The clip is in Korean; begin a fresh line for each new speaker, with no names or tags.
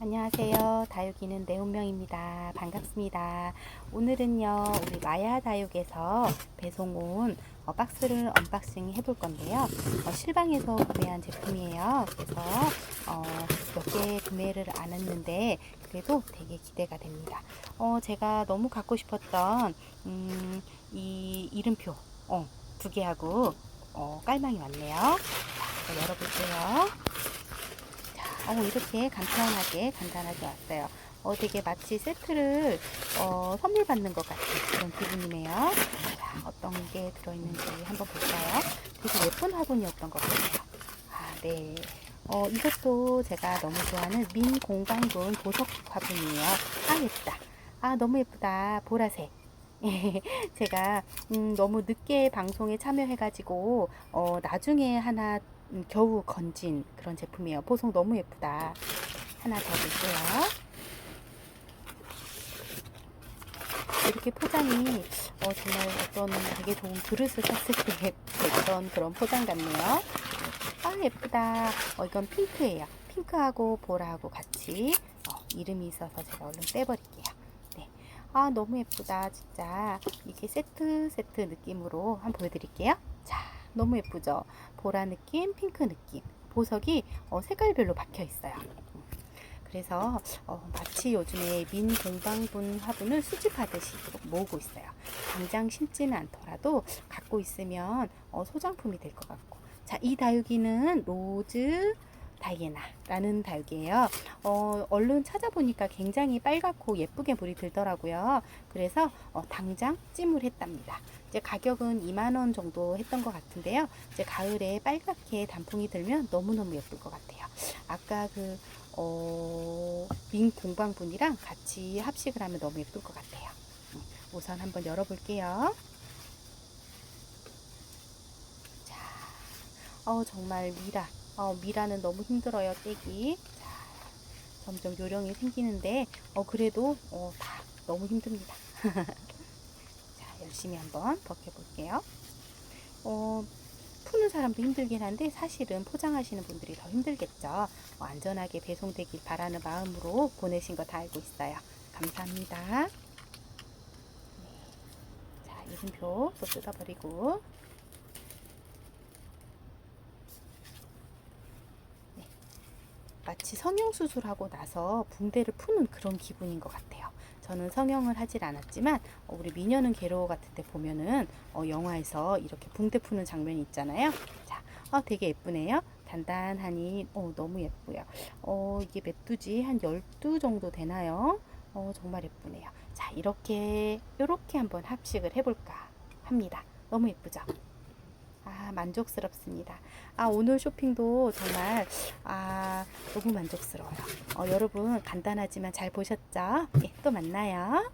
안녕하세요. 다육이는 내 운명입니다. 반갑습니다. 오늘은요, 우리 마야 다육에서 배송 온 어, 박스를 언박싱 해볼 건데요. 어, 실방에서 구매한 제품이에요. 그래서 어, 몇 개 구매를 안 했는데 그래도 되게 기대가 됩니다. 어, 제가 너무 갖고 싶었던 음, 이 이름표 어, 두 개하고 어, 깔망이 왔네요. 자, 열어볼게요. 자, 어, 이렇게 간편하게 간단하게 왔어요. 어, 되게 마치 세트를 어, 선물 받는 것 같은 그런 기분이네요. 자, 어떤 게 들어있는지 한번 볼까요? 되게 예쁜 화분이었던 것 같아요. 아, 네. 어, 이것도 제가 너무 좋아하는 민 공방군 보석 화분이에요. 아, 예쁘다. 아, 너무 예쁘다. 보라색. 제가 음, 너무 늦게 방송에 참여해가지고 어, 나중에 하나 음, 겨우 건진 그런 제품이에요. 보송 너무 예쁘다. 하나 더 볼게요. 이렇게 포장이 어, 정말 어떤 되게 좋은 그릇을 샀을 때 됐던 그런 포장 같네요. 아 예쁘다. 어, 이건 핑크예요. 핑크하고 보라하고 같이 어, 이름이 있어서 제가 얼른 떼버릴게요. 네. 아 너무 예쁘다 진짜 이게 세트 세트 느낌으로 한번 보여드릴게요. 자 너무 예쁘죠? 보라 느낌, 핑크 느낌. 보석이 어, 색깔별로 박혀 있어요. 그래서 어, 마치 요즘에 민 공방분 화분을 수집하듯이 모으고 있어요. 당장 심지는 않더라도 갖고 있으면 어, 소장품이 될 것 같고. 자, 이 다육이는 로즈 다이애나라는 다육이에요. 어, 얼른 찾아보니까 굉장히 빨갛고 예쁘게 물이 들더라고요. 그래서 어, 당장 찜을 했답니다. 이제 가격은 2만 원 정도 했던 것 같은데요. 이제 가을에 빨갛게 단풍이 들면 너무너무 예쁠 것 같아요. 아까 그 어, 민 공방분이랑 같이 합식을 하면 너무 예쁠 것 같아요. 음, 우선 한번 열어볼게요. 자, 어, 정말 미라. 어, 미라는 너무 힘들어요, 떼기. 자, 점점 요령이 생기는데, 어, 그래도, 어, 다 너무 힘듭니다. 자, 열심히 한번 벗겨볼게요. 어, 푸는 사람도 힘들긴 한데 사실은 포장하시는 분들이 더 힘들겠죠. 어, 안전하게 배송되길 바라는 마음으로 보내신 거 다 알고 있어요. 감사합니다. 네. 자, 이름표 또 뜯어버리고. 마치 성형 수술하고 나서 붕대를 푸는 그런 기분인 것 같아요. 저는 성형을 하질 않았지만 어, 우리 미녀는 괴로워 같은 때 보면은 어, 영화에서 이렇게 붕대 푸는 장면이 있잖아요. 자, 어, 되게 예쁘네요. 단단하니 어, 너무 예쁘요. 어, 이게 몇 두지? 한 12 정도 되나요? 어, 정말 예쁘네요. 자, 이렇게 이렇게 한번 합식을 해볼까 합니다. 너무 예쁘죠? 아, 만족스럽습니다. 아, 오늘 쇼핑도 정말, 아, 너무 만족스러워요. 어, 여러분, 간단하지만 잘 보셨죠? 예, 또 만나요.